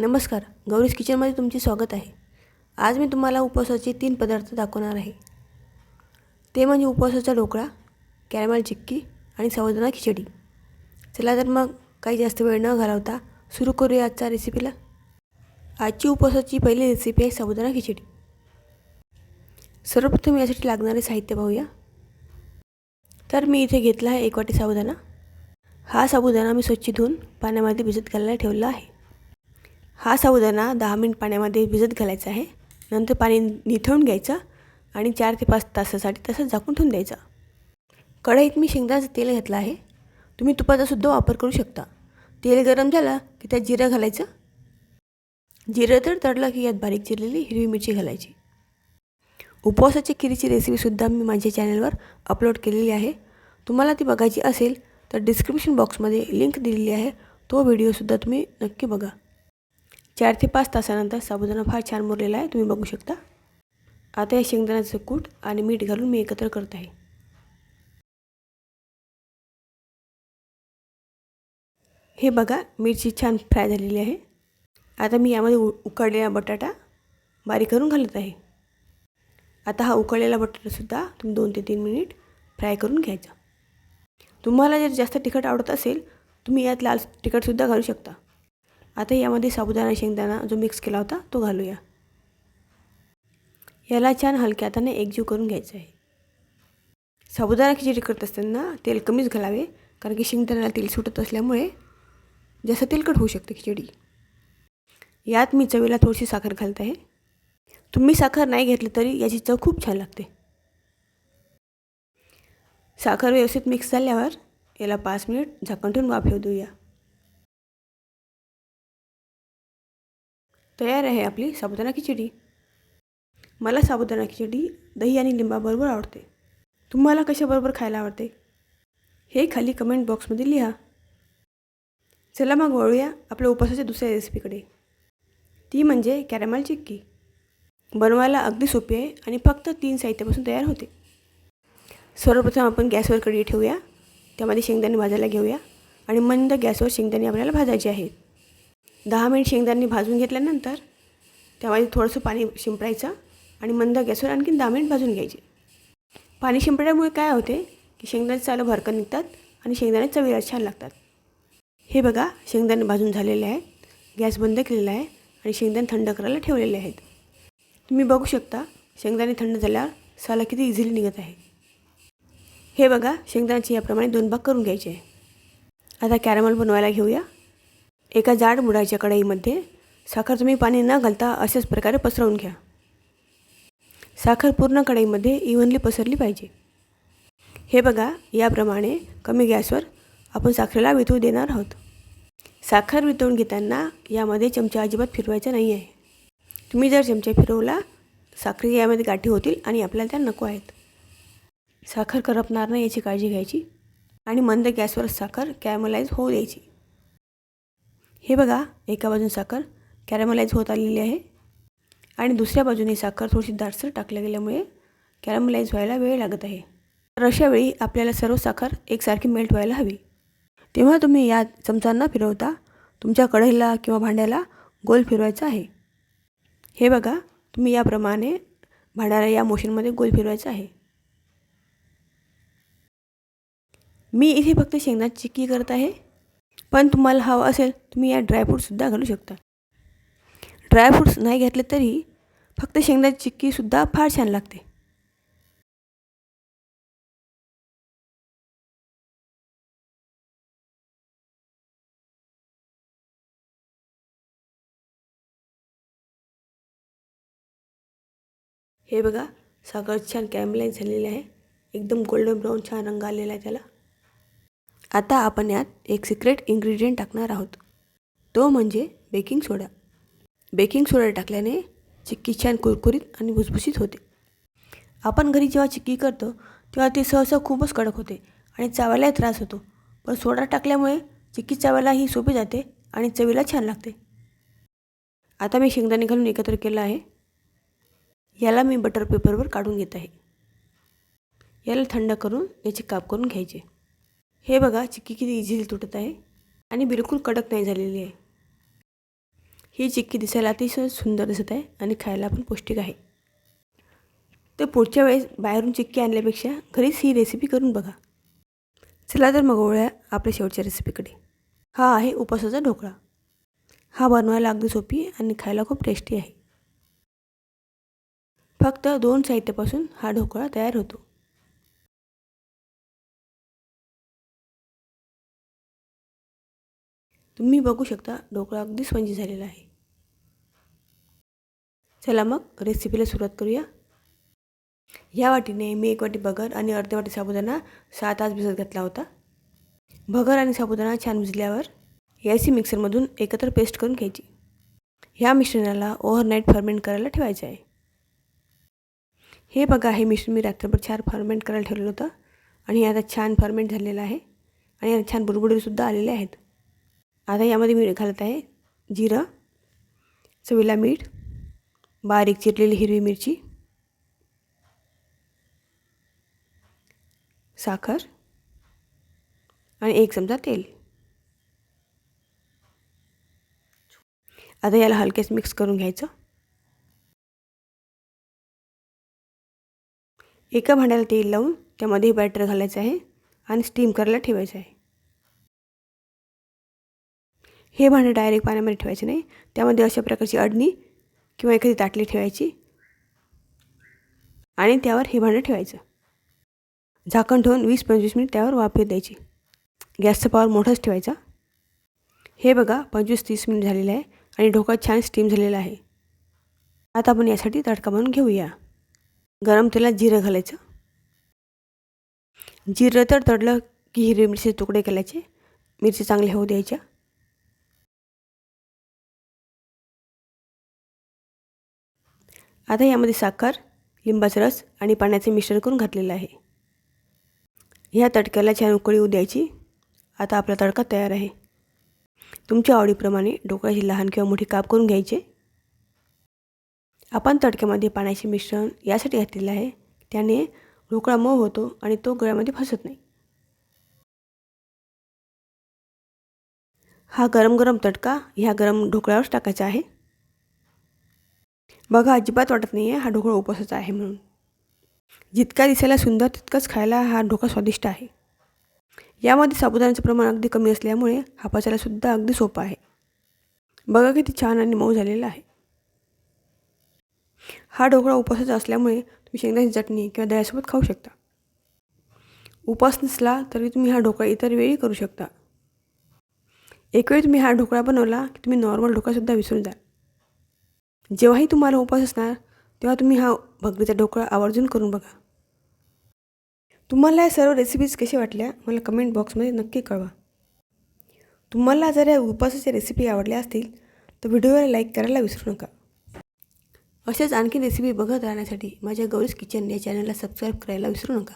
नमस्कार गौरीस किचनमध्ये तुमचे स्वागत आहे. आज मी तुम्हाला उपवासाचे तीन पदार्थ दाखवणार आहे. ते म्हणजे उपवासाचा ढोकळा कॅरमल चिक्की आणि सावधाना खिचडी. चला तर मग काही जास्त वेळ न घालवता सुरू करूया आजच्या रेसिपीला. आजची उपवासाची पहिली रेसिपी आहे साबुदाणा खिचडी. सर्वप्रथम यासाठी लागणारे साहित्य पाहूया. तर मी इथे घेतला आहे एक वाटी साबुदाणा. हा साबुदाणा मी स्वच्छ धुवून पाण्यामध्ये भिजत घालायला ठेवला आहे. हा साबुदाणा दहा मिनिट पाण्यामध्ये भिजत घालायचा आहे. नंतर पाणी निथळून घ्यायचं आणि चार ते पाच तासासाठी तसंच झाकून ठेवून द्यायचा. कढईत मी शेंगदाचं तेल घेतलं आहे. तुम्ही तुपाचासुद्धा वापर करू शकता. तेल गरम झालं की त्यात जिरं घालायचं. जिरं तर तडलं की यात बारीक चिरलेली हिरवी मिरची घालायची. उपवासाच्या खिरीची रेसिपीसुद्धा मी माझ्या चॅनलवर अपलोड केलेली आहे. तुम्हाला ती बघायची असेल तर डिस्क्रिप्शन बॉक्समध्ये लिंक दिलेली आहे. तो व्हिडिओसुद्धा तुम्ही नक्की बघा. चार ते पाच तासानंतर साबुदाणा फार छान मुरलेला आहे तुम्ही बघू शकता. आता या शेंगदाण्याचं कूट आणि मीठ घालून मी एकत्र करत आहे. हे बघा मिरची छान फ्राय झालेली आहे. आता मी यामध्ये उ उकडलेला बटाटा बारीक करून घालत आहे. आता हा उकळलेला बटाटासुद्धा तुम्ही दोन ते तीन मिनिट फ्राय करून घ्यायचा. तुम्हाला जर जास्त तिखट आवडत असेल तुम्ही यात लाल तिखटसुद्धा घालू शकता. आता यामध्ये साबुदाणा शेंगदाणा जो मिक्स केला होता तो घालूया. याला छान हलक्या हाताने एकजीव करून घ्यायचं आहे. साबुदाणा खिचडी करत असताना तेल कमीच घालावे कारण की शेंगदाण्याला तेल सुटत असल्यामुळे जास्त तेलकट होऊ शकते खिचडी. यात मी चवीला थोडीशी साखर घालत आहे. तुम्ही साखर नाही घेतली तरी याची चव खूप छान लागते. साखर व्यवस्थित मिक्स झाल्यावर याला पाच मिनिट झाकण ठेवून वाफेव देऊया तयार आहे आपली साबुदाणा खिचडी. मला साबुदाणा खिचडी दही आणि लिंबाबरोबर आवडते. तुम्हाला कशाबरोबर खायला आवडते? हे खाली कमेंट बॉक्समध्ये लिहा. चला मग वळूया आपल्या उपवासाच्या दुसऱ्या रेसिपीकडे ती म्हणजे कॅरेमल चिक्की बनवायला अगदी सोपी आहे आणि फक्त तीन साहित्यापासून तयार होते. सर्वप्रथम आपण गॅसवर कढई ठेवूया. त्यामध्ये शेंगदाणे भाजायला घेऊया आणि मंद गॅसवर शेंगदाणे आपल्याला भाजायचे आहेत. दहा मिनिट शेंगदाणे भाजून घेतल्यानंतर त्यामध्ये थोडंसं पाणी शिंपडायचं आणि मंद गॅसवर आणखीन दहा मिनिट भाजून घ्यायचे. पाणी शिंपडल्यामुळे काय होते की शेंगदाणे चालू भरकन निघतात आणि शेंगदाणे चवीला छान लागतात. हे बघा शेंगदाणे भाजून झालेले आहेत गॅस बंद केलेला आहे आणि शेंगदाणे थंड करायला ठेवलेले आहेत. तुम्ही बघू शकता शेंगदाणे थंड झाल्यावर साला किती इझिली निघत आहे. हे बघा शेंगदाण्याचे याप्रमाणे दोन भाग करून घ्यायचे. आहे आता कॅरमल बनवायला घेऊया. एका जाड मुळाच्या कढईमध्ये साखर तुम्ही पाणी न घालता अशाच प्रकारे पसरवून घ्या. साखर पूर्ण कढईमध्ये इव्हनली पसरली पाहिजे. हे बघा याप्रमाणे कमी गॅसवर आपण साखरेला वितळू देणार आहोत. साखर वितळून घेताना यामध्ये चमचा अजिबात फिरवायचा नाही आहे. तुम्ही जर चमचा फिरवला साखरी यामध्ये गाठी होतील आणि आपल्याला त्या नको आहेत. साखर करपणार नाही याची काळजी घ्यायची आणि मंद गॅसवर साखर कॅमलाईज होऊ द्यायची. हे बघा एका बाजून साखर कॅरमलाईज होत आलेली आहे आणि दुसऱ्या बाजूने साखर थोडीशी दाटसर टाकल्या गेल्यामुळे कॅरमलाईज व्हायला वेळ लागत आहे. तर अशावेळी आपल्याला सर्व साखर एकसारखी मेल्ट व्हायला हवी. तेव्हा तुम्ही या चमचा न फिरवता तुमच्या कढईला किंवा भांड्याला गोल फिरवायचा आहे. हे बघा तुम्ही याप्रमाणे भांड्याला या मोशनमध्ये गोल फिरवायचं आहे. मी इथे फक्त शेंगदाची चिक्की करत आहे. पण तुम्हाला हवं असेल तुम्ही या ड्रायफ्रूटसुद्धा घालू शकता. ड्रायफ्रूट्स नाही घेतले तरी फक्त शेंगदाची चिक्कीसुद्धा फार छान लागते. हे बघा साखर छान कॅमलाईन झालेली आहे. एकदम गोल्डन ब्राऊन छान रंग आलेला आहे त्याला. आता आपण यात एक सिक्रेट इन्ग्रेडियंट टाकणार आहोत. तो म्हणजे बेकिंग सोडा बेकिंग सोडा टाकल्याने चिक्की छान कुरकुरीत आणि भुसभुशीत होते. आपण घरी जेव्हा चिक्की करतो तेव्हा ती सहसा खूपच कडक होते आणि चावायलाही त्रास होतो. पण सोडा टाकल्यामुळे चिक्की चावायला ही सोपी जाते आणि चवीला छान लागते. आता मी शेंगदाणे घालून एकत्र केलं आहे. याला मी बटर पेपरवर काढून घेत आहे. याला थंड करून याचे काप करून घ्यायचे. हे बघा चिक्की किती इझिली तुटत आहे आणि बिलकुल कडक नाही झालेली आहे. ही चिक्की दिसायला अतिशय सुंदर दिसत आहे आणि खायला पण पौष्टिक आहे. तर पुढच्या वेळेस बाहेरून चिक्की आणल्यापेक्षा घरीच ही रेसिपी करून बघा. चला तर मग ओळ्या आपल्या शेवटच्या रेसिपीकडे हा आहे उपासाचा ढोकळा. हा बनवायला अगदी सोपी आणि खायला खूप टेस्टी आहे. फक्त दोन साहित्यापासून हा ढोकळा तयार होतो. तुम्ही बघू शकता ढोकळा अगदी स्पंजी झालेला आहे. चला मग रेसिपीला सुरुवात करूया. ह्या वाटीने मी एक वाटी बगर आणि अर्ध्या वाटी साबुदाणा सहा तास भिजत घातला होता. भगर आणि साबुदाणा छान भिजल्यावर याची मिक्सरमधून एकत्र पेस्ट करून घ्यायची. ह्या मिश्रणाला ओव्हरनाईट फर्मेंट करायला ठेवायचं आहे. हे बघा हे मिश्रण मी रात्रभर छान फर्मेंट करायला ठेवलेलं होतं आणि आता छान फर्मेंट झालेलं आहे आणि आता छान बुडबुडीसुद्धा आलेले आहेत. आता यामध्ये मी घालत आहे जिरं चवीला मीठ बारीक चिरलेली हिरवी मिरची साखर आणि एक चमचा तेल. आता याला हलकेच मिक्स करून घ्यायचं. एका भांड्याला तेल लावून त्यामध्ये बॅटर घालायचं आहे आणि स्टीम करायला ठेवायचं आहे. हे भांडं डायरेक्ट पाण्यामध्ये ठेवायचे नाही. त्यामध्ये अशा प्रकारची अडणी किंवा एखादी ताटली ठेवायची आणि त्यावर हे भांडं ठेवायचं. झाकण ठेवून वीस पंचवीस मिनिट त्यावर वाफेत द्यायची. गॅसचा पावर मोठाच ठेवायचा. हे बघा पंचवीस तीस मिनिट झालेलं आहे आणि ढोका छान स्टीम झालेला आहे. आता आपण यासाठी तडका बनवून घेऊया. गरम तेलात जिरं घालायचं. जिरं तर तडलं की हिरवी मिरचीचे तुकडे केल्याचे मिरची चांगले होऊ द्यायच्या. आता यामध्ये साखर लिंबाचा रस आणि पाण्याचे मिश्रण करून घातलेलं आहे. ह्या तडक्याला छान उकळी उद्यायची द्यायची. आता आपला तडका तयार आहे. तुमच्या आवडीप्रमाणे ढोकळ्याची लहान किंवा मोठी काप करून घ्यायचे. आपण तडक्यामध्ये पाण्याचे मिश्रण यासाठी घातलेलं आहे. त्याने ढोकळा मऊ होतो आणि तो गळ्यामध्ये फसत नाही. हा गरम गरम तडका ह्या गरम ढोकळ्यावरच टाकायचा आहे. बघा अजिबात वाटत नाही आहे हा ढोकळा उपवासाचा आहे म्हणून. जितका दिसायला सुंदर तितकंच खायला हा ढोका स्वादिष्ट आहे. यामध्ये साबुदाण्याचं प्रमाण अगदी कमी असल्यामुळे हा पचायलासुद्धा अगदी सोपा आहे. बघा किती छान आणि मऊ झालेला आहे. हा ढोकळा उपवासाचा असल्यामुळे तुम्ही शेंगदाण्याची चटणी किंवा दह्यासोबत खाऊ शकता. उपास नसला तरी तुम्ही हा ढोकळा इतर वेळी करू शकता. एक वेळी तुम्ही हा ढोकळा बनवला की तुम्ही नॉर्मल ढोकळासुद्धा विसरून जाल. जेव्हाही तुम्हाला उपास असणार तेव्हा तुम्ही हा भगरीचा ढोकळा आवर्जून करून बघा. तुम्हाला या सर्व रेसिपीज कशा वाटल्या मला कमेंट बॉक्समध्ये नक्की कळवा. तुम्हाला जर या उपासाच्या रेसिपी आवडल्या असतील तर व्हिडिओला लाईक करायला विसरू नका. अशाच आणखी रेसिपी बघत राहण्यासाठी माझ्या गौरीस किचन या चॅनलला सबस्क्राईब करायला विसरू नका.